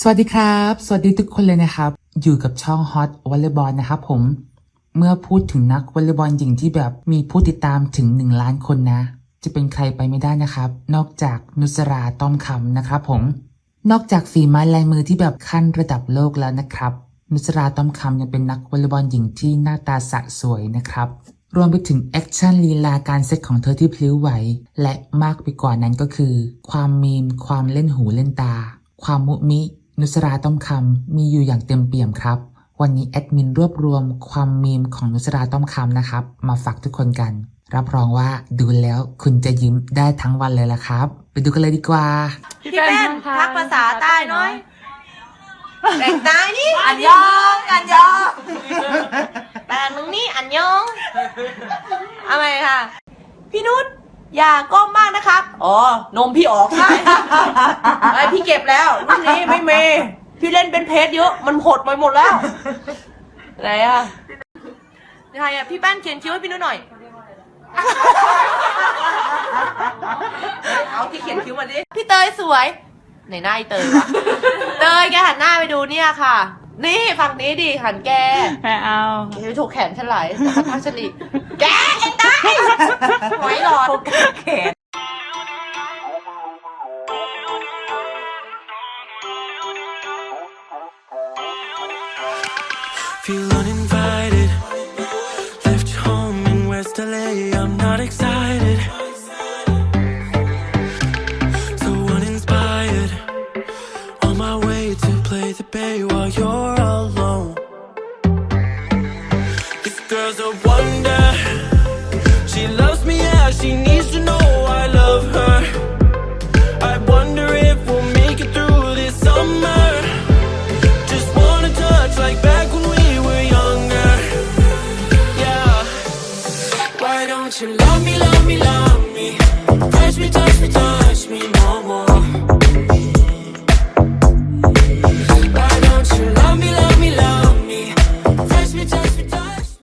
สวัสดีครับ สวัสดีทุกคนเลยนะครับ อยู่กับช่อง Hot v o l l e y b a l l นะครับผม เมื่อพูดถึงนักวอลเลย์บอลหญิงที่แบบมีผู้ติดตามถึง 1 ล้านคนนะ จะเป็นใครไปไม่ได้นะครับ นอกจากนุสราต้อมคำนะครับผม นอกจากฝีไม้ลายมือที่แบบขั้นระดับโลกแล้วนะครับ นุสราต้อมคำยังเป็นนักวอลเลย์บอลหญิงที่หน้าตาสะสวยนะครับรวมไปถึงแอคชั่นลีลาการเซตของเธอที่พลิ้วไหว และมากไปกว่านั้นก็คือ ความมีม ความเล่นหูเล่นตา ความมุมิ นุสราต้อมคำมีอยู่อย่างเต็มเปี่ยมครับ วันนี้แอดมินรวบรวมความมีมของนุสราต้อมคำนะครับ มาฝากทุกคนกัน รับรองว่าดูแล้วคุณจะยิ้มได้ทั้งวันเลยละครับ ไปดูกันเลยดีกว่า พี่แป้นพักภาษาใต้น้อยแต่งตายนี่อันยองอันยองแปลงมึงนี่อันยองอะไรค่ะ พี่นุช อย่าก้มมากนะครับ อ๋อ นมพี่ออกใช่ไอพี่เก็บแล้วรุ่นนี้ไม่เมพี่เล่นเป็นเพจเยอะ มันหดไปหมดแล้ว ไหนอะใครอะ พี่แป้นเขียนคิ้วให้พี่นุชหน่อย เอาที่เขียนคิ้วมาดิ พี่เตยสวย ไหนหน้าไอเตยวะ เตยแกหันหน้าไปดูเนี่ยค่ะ นี่ฝั่งนี้ดิหันแก ไม่เอา แกไปถูกแขนฉันไหลแต่เขาทักฉันอีกแกไอ้ตายห อยหลอดแขน Feel don't you love me, love me, love me? Touch me, touch me, touch me.